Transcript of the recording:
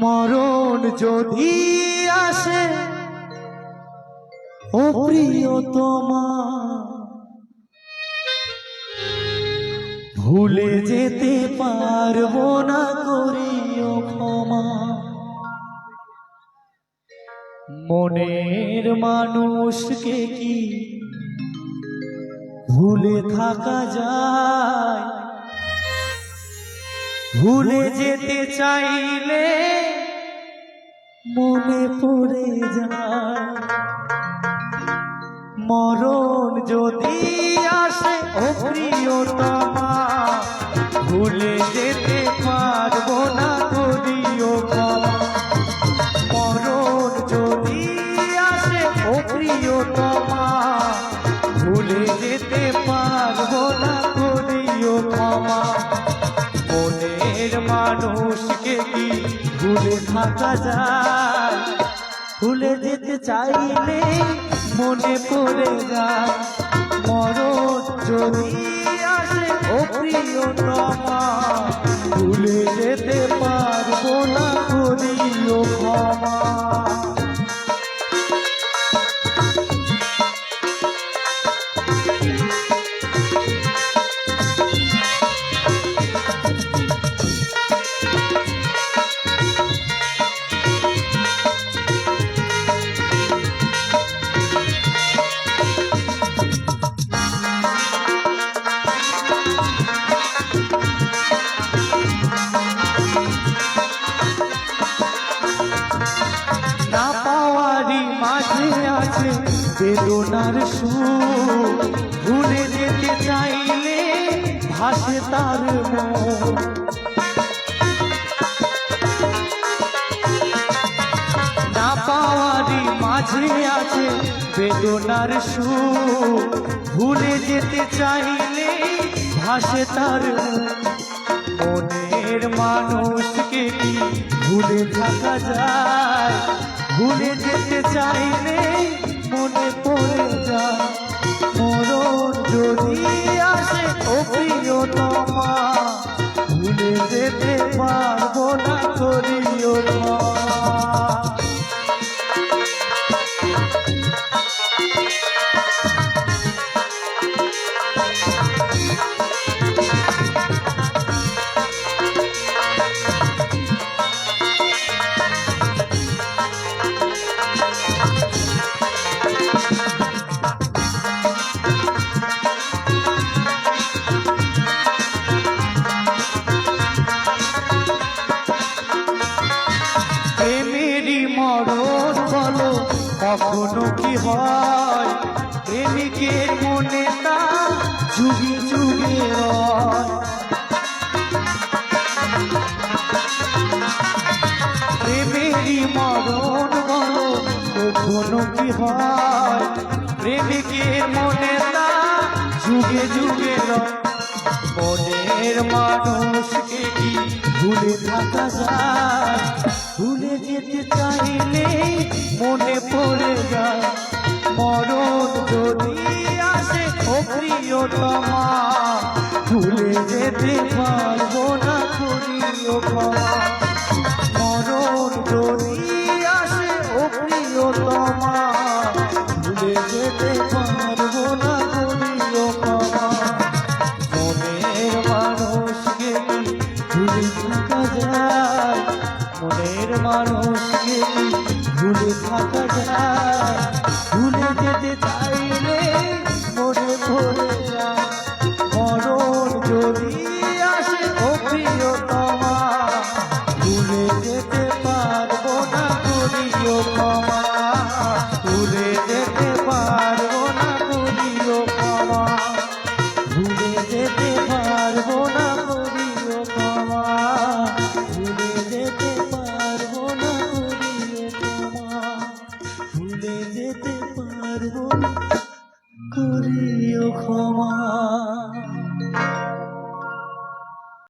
মরণ যদি আসে, ও প্রিয়তমা, ভুলে যেতে পারব না করিও ক্ষমা। মনের মানুষকে কি ভুলে থাকা যায়? ভুলে যেতে চাইলে মনে পড়ে যায়। মরণ যদি আসে প্রিয়তমা ভুলে যেতে পারব না করিও মরণ যদি আসে ও প্রিয়তমা ভুলে যেতে পারব ভুলে থাকা যায়। যেতে চাইলে মনে পড়ে যায়। মরণ যদি আসে না পাওয়ারই মাঝে আছে বেদনার সুর। ভুলে যেতে চাইলে ভাসে তার মন। না পাওয়ারই মাঝে আছে বেদনার সুর। ভুলে যেতে চাইলে ভাসে তার মনের মানুষকে ভুলে থাকা যায় ভুলে যেতে চাইলে মনে পড়ে যায়। কখনো কি হয়? প্রেমিকের মনে তা যুগে যুগে প্রেমেরই মরণ বলো, কখনো কি হয়? প্রেমিকের মনে তা যুগে যুগে মনের মানুষকে কি ভুলে থাকা যায়? ভুলে যেতে চাইলে মনে পড়ে যায়, মরণ যদি আসে, ও প্রিয়তমা, ভুলে যেতে পারব না ক্ষমা। মরণ যদি আসে, ও প্রিয়তমা, ভুলে যেতে পারব না ক্ষমা। মনের মানুষকে ভুলে যায়, মনের মানুষকে ভুলে থাকা যায় ভুলে যেতে পারব না করিও ক্ষমা।